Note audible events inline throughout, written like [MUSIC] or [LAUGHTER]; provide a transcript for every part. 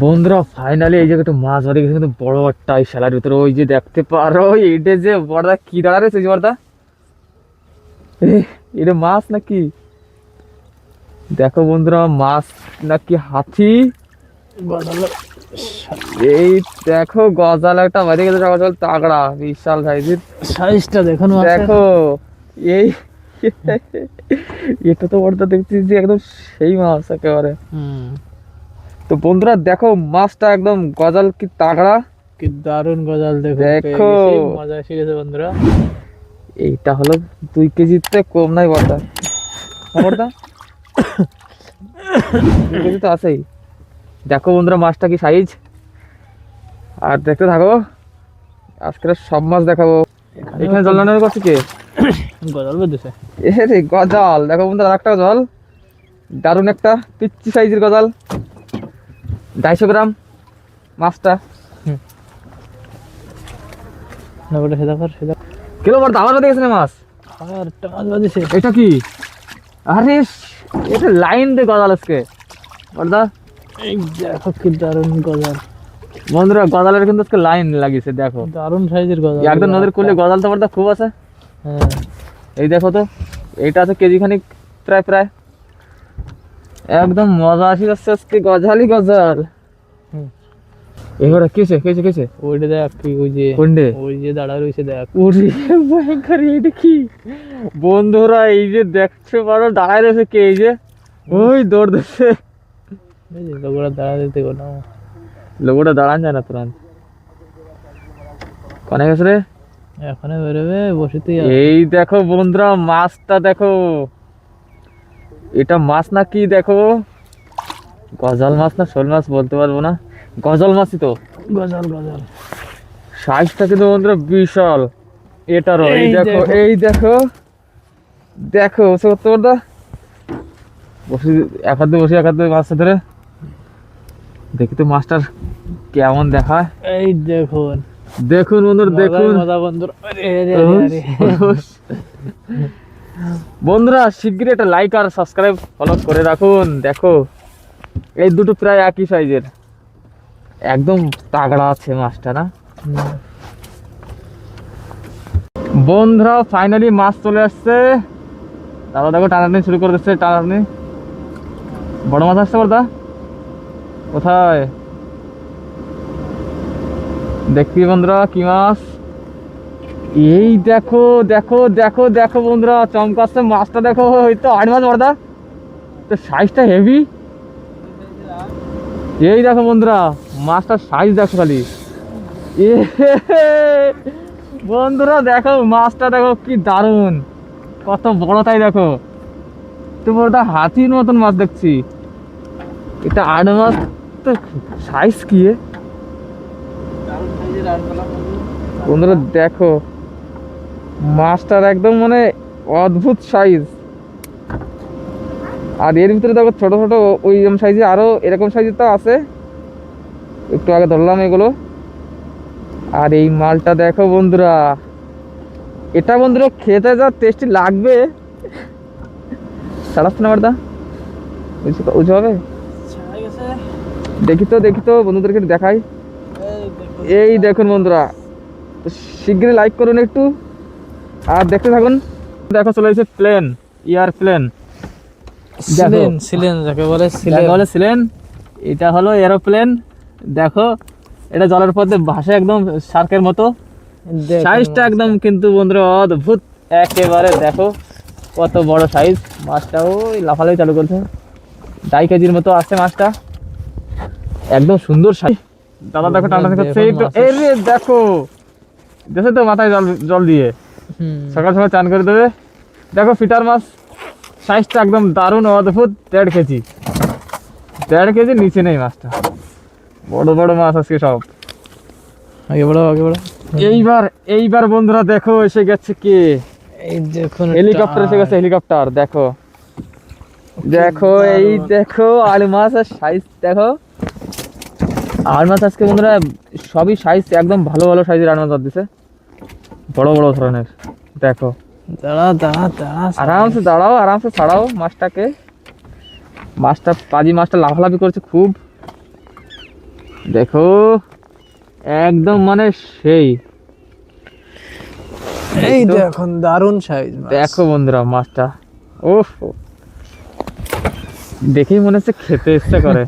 বন্ধুরা ফাইনালি এই জায়গাটা মাছ ধরে গেছে কিন্তু বড় একটা এই শালার ভিতরে। ওই যে দেখতে পারো এইটা যে বড়দা কি দাঁড়া রয়েছে বড়দা? এটা মাছ নাকি? দেখো বন্ধুরা মাছ নাকি হাতি? এই দেখো গজাল একটা বাড়ি গেছে সকাল সকাল তাগড়া বিশাল সাইজের সাইজটা দেখুন দেখো এই [LAUGHS] এটা তো বড়দা দেখছি যে একদম সেই মাছ একেবারে। হুম। তো বন্ধুরা দেখো মাছটা একদম গজাল কি তাগড়া? কি দারুণ গজাল দেখো দেখো। মজা এসে গেছে বন্ধুরা। এইটা হলো দুই কেজির কেজিতে কম নাই বড়দা হ্যাঁ দুই কেজি তো আছেই। দেখো বন্ধুরা মাছটা কি সাইজ আর দেখতে থাকো আজকে সব মাছ দেখাবো। এখানে জল রান্না করছে কে? গজাল বেঁধেছে এ রে গজাল দেখো বন্ধুরা আর একটা জল। দারুণ একটা পিচ্ছি সাইজের গজাল। ঢাইশো গ্রাম মাছটা। না বলে সেদা কর সেদা কিলো বড়দা আমার দেখেছে না মাছ। আর একটা মাছ এটা কি? আরে এটা লাইন দিয়ে গজাল আজকে। বড়দা এই দেখো কি দারুণ গজাল। বন্ধুরা গজালের কিন্তু আজকে লাইন লাগিয়েছে দেখো। দারুণ সাইজের গজাল। একদম নদীর করলে গজাল তো বড়দা খুব আছে। হ্যাঁ। এই দেখো তো এইটা আছে কেজি খানিক প্রায় প্রায়। একদম মজা আসি যাচ্ছে আজকে গজাল হুম। এবারে কেছে কেছে কেছে ওইটা দেখ কি ওই যে কোনডে? ওই যে দাঁড়া রয়েছে দেখ। ওরে ভয়ঙ্কর এটা কি? বন্ধুরা এই যে দেখতে পারো দাঁড়ায় রয়েছে কে এই যে? ওই দৌড় দিচ্ছে। লোকরা দাঁড়া দিতে গো না। লোকটা দাঁড়ান যায় না প্রাণ কনে গেছে রে? এখানে বেরোবে বসেতেই এই দেখো বন্ধুরা মাছটা দেখো। এটা মাছ না কি দেখো? গজাল মাছ না শোল মাছ বলতে পারব না। গজাল মাছই তো। গজাল গজাল। সাইজটা কিন্তু বন্ধুরা বিশাল। এটারও এই এই দেখো। এই দেখো। দেখো সত্য বড়দা বসে এক হাতে বসে এক হাতে মাছটা ধরে। দেখি তো মাছটার কেমন দেখায়। এই দেখুন। দেখুন বন্ধুরা দেখুন। বন্ধুরা। বন্ধুরা শিগগিরই একটা লাইক আর সাবস্ক্রাইব ফলো করে রাখুন। দেখো, এই দুটো প্রায় একই সাইজের একদম তাগড়া আছে মাছটা, না? বন্ধুরা ফাইনালি মাছ চলে আসছে। দাদা, দেখো, টানাটানি শুরু করে দিচ্ছে টানাটানি। বড় মাছ আসছে বড়দা। কোথায়? দেখবি বন্ধুরা, কি মাছ? এই দেখো দেখো দেখো দেখো বন্ধুরা, চমকাচ্ছে মাছটা, দেখো ওই তো আট মাছ বড়দা। তো সাইজটা হেভি এই দেখো বন্ধুরা, মাছটার সাইজ দেখো খালি। এ, বন্ধুরা, দেখো মাছটা, দেখো কি দারুণ। কত বড় তাই দেখো। তো বড়টা হাতির মতন মাছ দেখছি। এটা আট মাছ, তো সাইজ কি বন্ধুরা, দেখো। মাছটার একদম মানে অদ্ভুত সাইজ আর এর ভিতরে দেখো ছোট ছোট ওই সাইজে আরও এরকম সাইজের তো আছে। একটু আগে ধরলাম এগুলো। আর এই মালটা দেখো বন্ধুরা, এটা বন্ধুরা খেতে যা টেস্টি লাগবে। ছাড়াচ্ছে না বারদা। বুঝতে হবে। দেখি তো দেখি তো, বন্ধুদেরকে দেখাই। এই দেখুন বন্ধুরা, তো শিগগিরই লাইক করুন একটু। আর দেখতে থাকুন। দেখো চলে এসেছে প্লেন ইয়ার প্লেন সিলেন সিলেন যাকে বলে সিলেন। বলে সিলেন এটা হলো এরোপ্লেন দেখো এটা জলের পথে ভাসে একদম শার্কের মতো। সাইজটা একদম কিন্তু বন্ধুরা অদ্ভুত। একেবারে দেখো কত বড় সাইজ মাছটা ওই লাফালাফি চালু করছে। ঢাই কেজির মতো আসছে মাছটা। একদম সুন্দর সাইজ দাদা দেখো টানা মাছের- দেখো। দেখো তো মাথায় জল জল দিয়ে। সকাল সকাল চান করে দেবে। দেখো ফিটার মাছ সাইজটা একদম দারুণ অদ্ভুত দেড় কেজি। দেড় কেজি নিচে নেই মাছটা। বড় বড় মাছ আজকে সব। আগে বড় আগে বড়। এইবার এইবার বন্ধুরা দেখো এসে গেছে কে? এই দেখুন হেলিকপ্টার এসে গেছে হেলিকপ্টার দেখো। দেখো এই দেখো আলু মাছের সাইজ দেখো। আর মাছ আজকে বন্ধুরা সবই সাইজ একদম ভালো ভালো সাইজের আর মাছ দিছে বড় বড় ধরনের। দেখো। দাঁড়া দাঁড়া দাঁড়া আরামসে দাঁড়াও আরামসে ছাড়াও মাছটাকে। মাছটা পাজি মাছটা লাফালাফি করছে খুব। দেখো একদম মানে সেই। এই দেখুন দারুণ সাইজ দেখো বন্ধুরা মাছটা। ওহ দেখেই মনে হচ্ছে খেতে ইচ্ছা করে।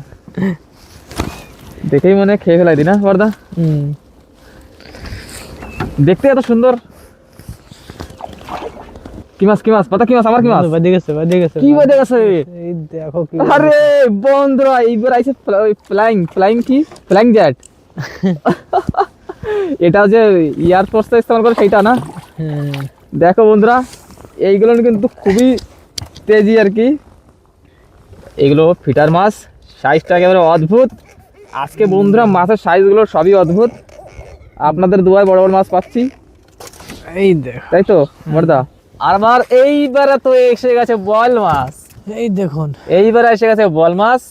[LAUGHS] দেখেই মনে খেয়ে ফেলাই দি না বর্দা হুম। দেখতে এত সুন্দর। কি মাছ কি মাছ? পাতা কি মাছ? আমার কি মাছ? বাদে গেছে বাদে গেছে কি বেঁধে গেছে? এই দেখো কি আরে বন্ধুরা এইবার আইছে ফ্লাইং ফ্লাইং কি? Flying jet. [LAUGHS] এটা যে এয়ার ফোর্সটা ইস্তেমাল করে সেইটা না? হ্যাঁ। দেখো বন্ধুরা এইগুলো কিন্তু খুবই তেজি আর কি। এগুলো ফিটার মাছ সাইজটা একেবারে অদ্ভুত। আজকে বন্ধুরা মাছের সাইজগুলো সবই অদ্ভুত। আপনাদের দুয়ায় বড় বড় মাছ পাচ্ছি। এই দেখো। তাই তো বর্দা আর আমার এইবারে তো এসে গেছে বল মাছ। এই দেখুন। এইবারে এসে গেছে বল মাছ।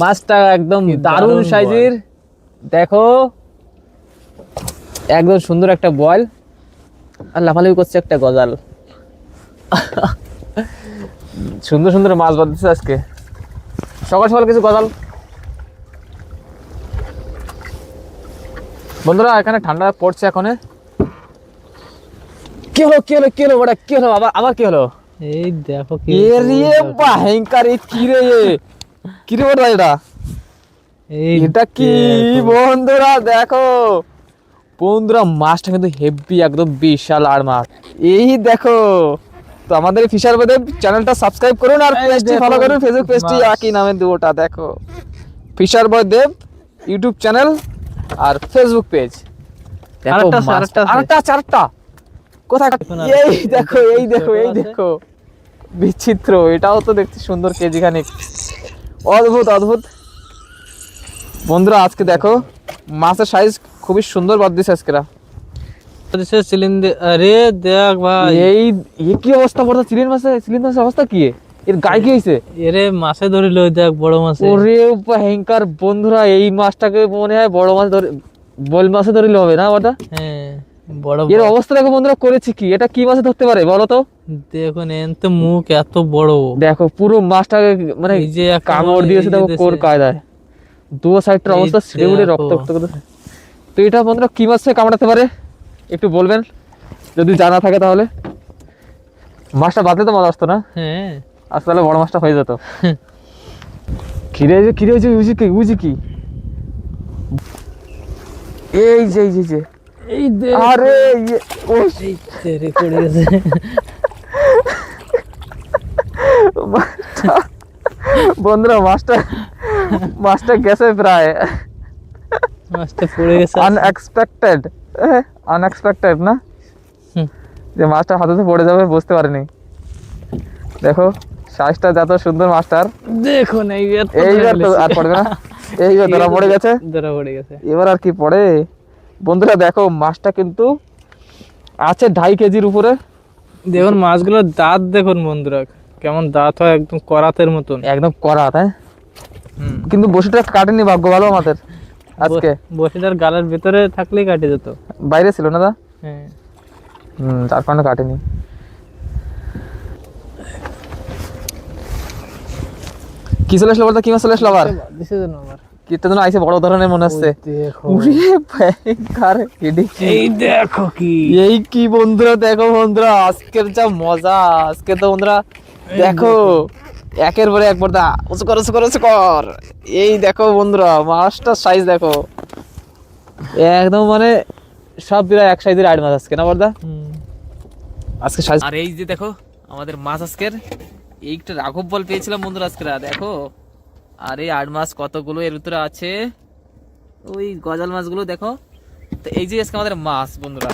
মাছটা একদম দারুণ সাইজের। দেখো একদম সুন্দর একটা বল। আর লাফালাফি করছে একটা গজাল। সুন্দর সুন্দর মাছ বাঁধছে আজকে। সকাল সকাল কিছু গজাল? বন্ধুরা এখানে ঠান্ডা পড়ছে এখন। কি হলো কি হলো কি হলো ওটা কি হলো আবার আবার কি হলো? এই দেখো কি এরিয়ে ভয়ঙ্কর এ কি রে এ? কি রে বড় এটা? এই এটা কি বন্ধুরা দেখো। বন্ধুরা মাছটা কিন্তু হেভি একদম বিশাল আর মাছ। এই দেখো তো আমাদের ফিশার বেদেব চ্যানেলটা সাবস্ক্রাইব করুন আর পেজটি ফলো করুন ফেসবুক পেজটি। একই নামে দুটোটা দেখো। Fisher boy Dev YouTube channel আর ফেসবুক পেজ আরেকটা আরেকটা কোথায়? এই দেখো এই দেখো এই দেখো। বিচিত্র এটাও তো দেখতে সুন্দর কেজি খানিক অদ্ভুত অদ্ভুত। বন্ধুরা আজকে দেখো মাছের সাইজ খুবই সুন্দর বাদ দিছে আজকেরা আরে দেখ ভাই। এই কি অবস্থা বড় চিলিন মাছের চিলিন মাছের অবস্থা কি? এর গায়ে কি হয়েছে? এরে মাছে ধরিল দেখ বড় মাছে। ওরে ভয়ঙ্কর বন্ধুরা এই মাছটাকে মনে হয় বড় মাছ ধরে বল মাছে ধরিলে হবে না ওটা হ্যাঁ বড় এর অবস্থা দেখো বন্ধুরা করেছে কি? এটা কি মাছে ধরতে পারে বলো তো? দেখুন এন তো মুখ এত বড়। দেখো পুরো মাছটাকে মানে যে কামড় দিয়েছে দেখো কোর কায়দায়। দু সাইডটার অবস্থা ছিঁড়ে উড়ে রক্ত। রক্ত তো এটা বন্ধুরা কি মাছ কামড়াতে পারে? একটু বলবেন যদি জানা থাকে তাহলে। মাছটা বাদলে তো মজা আসতো না? হ্যাঁ। আজ তাহলে বড় মাছটা হয়ে যেত। খিরে যে খিরে হয়েছে উজি কি উজি কি? এই যে এই যে, এই দেখ আরে ও তেরে পড়ে গেছে। বন্ধুরা মাছটা মাছটা গেছে প্রায়। মাছটা পড়ে গেছে আনএক্সপেক্টেড আনএক্সপেক্টেড না? যে মাছটা হাতে পড়ে যাবে বুঝতে পারিনি। দেখো। সাইজটা যত সুন্দর মাছটার দেখুন এইবার তো আর পড়বে না। এইবার ধরা পড়ে গেছে। ধরা পড়ে গেছে। এবার আর কি পড়ে? বন্ধুরা দেখো মাছটা কিন্তু আছে ঢাই কেজির উপরে। দেখুন মাছগুলোর দাঁত দেখুন বন্ধুরা কেমন দাঁত হয় একদম করাতের মতন। একদম করা তাই হুম। কিন্তু বসিটা কাটেনি ভাগ্য ভালো আমাদের আজকে। বসিটার গালের ভিতরে থাকলেই কাটে যেত। বাইরে ছিল না দা হ্যাঁ। হুম তার কারণে কাটেনি। কি চলে আসলো বলতো? কি মাছ চলে আসলো আবার? দিছে যেন আইসে বড় ধরনের মনে হচ্ছে ভয়ঙ্কর এডি এই দেখো কি। এই কি বন্ধুরা দেখো বন্ধুরা আজকের যা মজা আজকে তো বন্ধুরা দেখো একের পরে একবার দা উঁচু কর উঁচু কর উঁচু কর। এই দেখো বন্ধুরা মাছটার সাইজ দেখো। একদম মানে সব এক সাইজের আট মাছ আজকে না বর্দা? আজকে সাইজ আর এই যে দেখো আমাদের মাছ আজকের। এইটা রাঘব বল পেয়েছিলাম বন্ধুরা আজকে দেখো। আরে আট মাস কতগুলো এর ভিতরে আছে? ওই গজাল মাছগুলো দেখো। তো এই যে আজকে আমাদের মাছ বন্ধুরা।